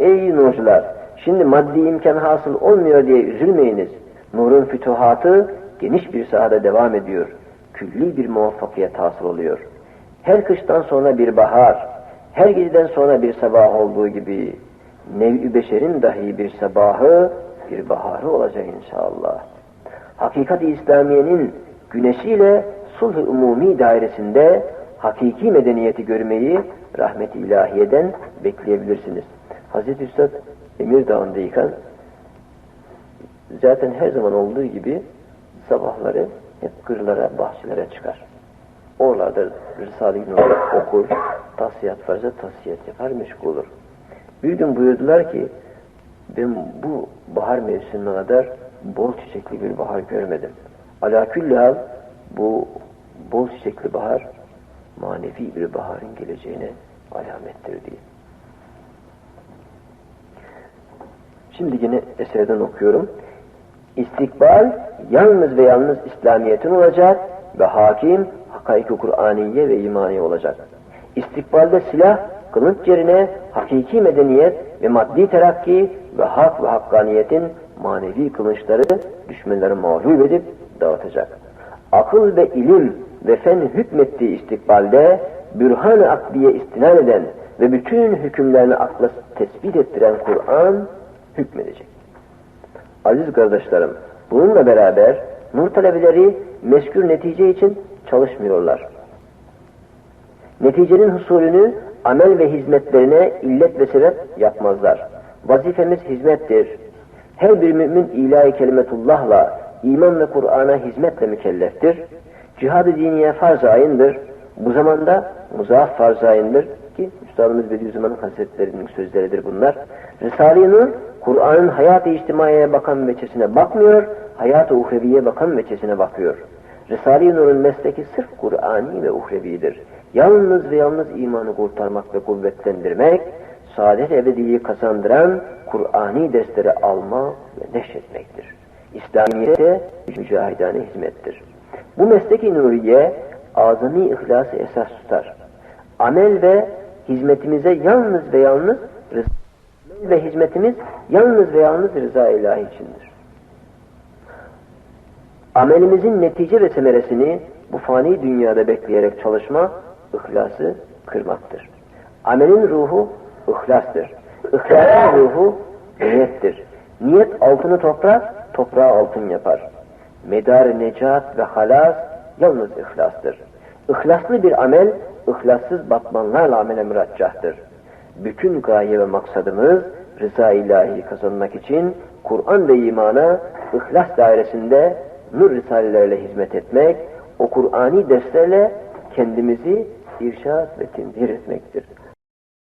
Ey nurcular! Şimdi maddi imkan hasıl olmuyor diye üzülmeyiniz. Nurun fütuhatı geniş bir sahada devam ediyor. Külli bir muvaffakiyet hasıl oluyor. Her kıştan sonra bir bahar, her geceden sonra bir sabah olduğu gibi nev-i beşerin dahi bir sabahı, bir baharı olacak inşallah. Hakikat-i İslamiye'nin güneşiyle sulh-u umumi dairesinde hakiki medeniyeti görmeyi rahmet-i ilahiyeden bekleyebilirsiniz. Hazreti Üstad Emir Dağı'ndayken zaten her zaman olduğu gibi sabahları hep kırlara, bahçelere çıkar. Oralarda Risale-i Nur'u okur, tasiyat varsa tasiyat yapar, meşgul olur. Bir gün buyurdular ki, ben bu bahar mevsimine kadar bol çiçekli bir bahar görmedim. Alaküllahal bu bol çiçekli bahar manevi bir baharın geleceğine alamettir diye. Şimdi yine eserden okuyorum. İstikbal yalnız ve yalnız İslamiyet'in olacak ve hakim hakaik-i Kur'aniye ve imani olacak. İstikbalde silah, kılıç yerine hakiki medeniyet ve maddi terakki ve hak ve hakkaniyetin manevi kılıçları düşmanları mağlup edip dağıtacak. Akıl ve ilim ve fen hükmettiği istikbalde bürhan-ı akliye istinad eden ve bütün hükümlerini akla tespit ettiren Kur'an hükmedecek. Aziz kardeşlerim, bununla beraber nur talebeleri meskür netice için çalışmıyorlar. Neticenin husulünü amel ve hizmetlerine illet ve sebep yapmazlar. Vazifemiz hizmettir. Her bir mümin ilahi kelimetullahla, iman ve Kur'an'a hizmetle mükelleftir. Cihad-ı diniye farz ayındır. Bu zamanda muzaaf farz ayındır ki Üstadımız Bediüzzaman Hazretleri'nin sözleridir bunlar. Risale-i Nur, Kur'an'ın hayat-ı içtimaiye bakan veçesine bakmıyor, hayat-ı uhreviye bakan veçesine bakıyor. Risale-i Nur'un mesleki sırf Kur'ani ve uhrevidir. Yalnız ve yalnız imanı kurtarmak ve kuvvetlendirmek, saadet ebediyi kazandıran Kur'ani dersleri alma ve neşretmektir. İslamiyet'e mücahidane hizmettir. Bu mesleki nuriye azami ihlası esas tutar. Amel ve hizmetimize yalnız ve yalnız ve hizmetimiz yalnız ve yalnız rıza ilahi içindir. Amelimizin netice ve semeresini bu fani dünyada bekleyerek çalışma, ihlası kırmaktır. Amelin ruhu ihlastır. İhlasın ruhu niyettir. Niyet altını toprak, toprağı altın yapar. Medar necat ve halas yalnız ihlastır. İhlaslı bir amel, ihlassız batmanlarla amele müraccahdır. Bütün gaye ve maksadımız rıza ilahi kazanmak için Kur'an ve imana ihlas dairesinde nur risalelerle hizmet etmek, o Kur'ani derslerle kendimizi irşad ve tembih etmektir.